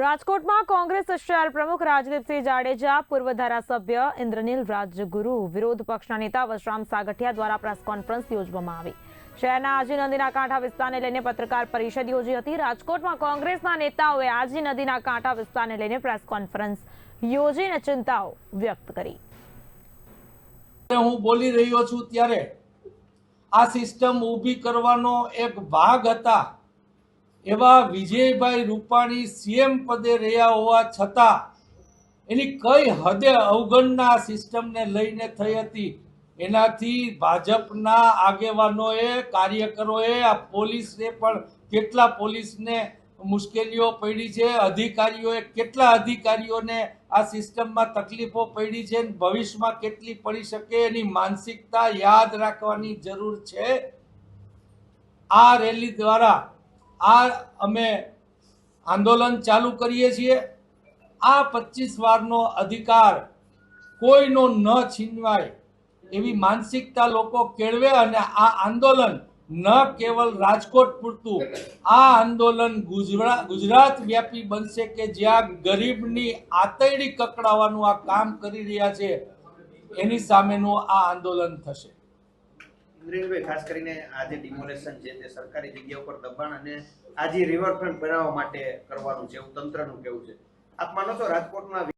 રાજકોટમાં કોંગ્રેસ શહેર પ્રમુખ રાજદીપસિંહ જાડેજા, પૂર્વ ધારાસભ્ય ઇન્દ્રનીલ રાજગુરુ, વિરોધ પક્ષના નેતા વશરામ સાગઠિયા દ્વારા પ્રેસ કોન્ફરન્સ યોજવામાં આવી. શહેરના આજી નદીના કાંઠા વિસ્તારને લઈને પત્રકાર પરિષદ યોજી હતી. રાજકોટમાં કોંગ્રેસના નેતાઓએ આજી નદીના કાંઠા વિસ્તારને લઈને પ્રેસ કોન્ફરન્સ યોજીને ચિંતાઓ વ્યક્ત કરી. હું બોલી રહ્યો છું ત્યારે આ સિસ્ટમ ઊભી કરવાનો એક ભાગ હતા. એવા વિજયભાઈ રૂપાણી સીએમ પદે રહ્યા હોવા છતાં એની કઈ હદે અવગણના સિસ્ટમને લઈને થઈ હતી? એનાથી ભાજપના આગેવાનોએ, કાર્યકરોએ, આ પોલીસને પણ કેટલા પોલીસને મુશ્કેલીઓ પડી છે, અધિકારીઓએ કેટલા અધિકારીઓને આ સિસ્ટમમાં તકલીફો પડી છે ભવિષ્યમાં કેટલી પડી શકે એની માનસિકતા યાદ રાખવાની જરૂર છે? આ રેલી દ્વારા આ અમે આંદોલન ચાલુ કરીએ છીએ. આ પચીસ વારનો અધિકાર કોઈનો ન છીનવાય એવી માનસિકતા લોકો કેળવે અને આ આંદોલન ન કેવલ રાજકોટ પૂરતું, આ આંદોલન ગુજરાત ગુજરાત વ્યાપી બનશે કે જ્યાં ગરીબની આતરડી કકડાવવાનું આ કામ કરી રહ્યા છે, એની સામેનું આ આંદોલન થશે. ઇન્દ્રિલભાઈ ખાસ કરીને આ જે ડિમોલેશન છે તે સરકારી જગ્યા ઉપર દબાણ અને આજે રિવરફ્રન્ટ બનાવવા માટે કરવાનું છે એવું તંત્રનું કેવું છે. આપ માનો છો રાજકોટના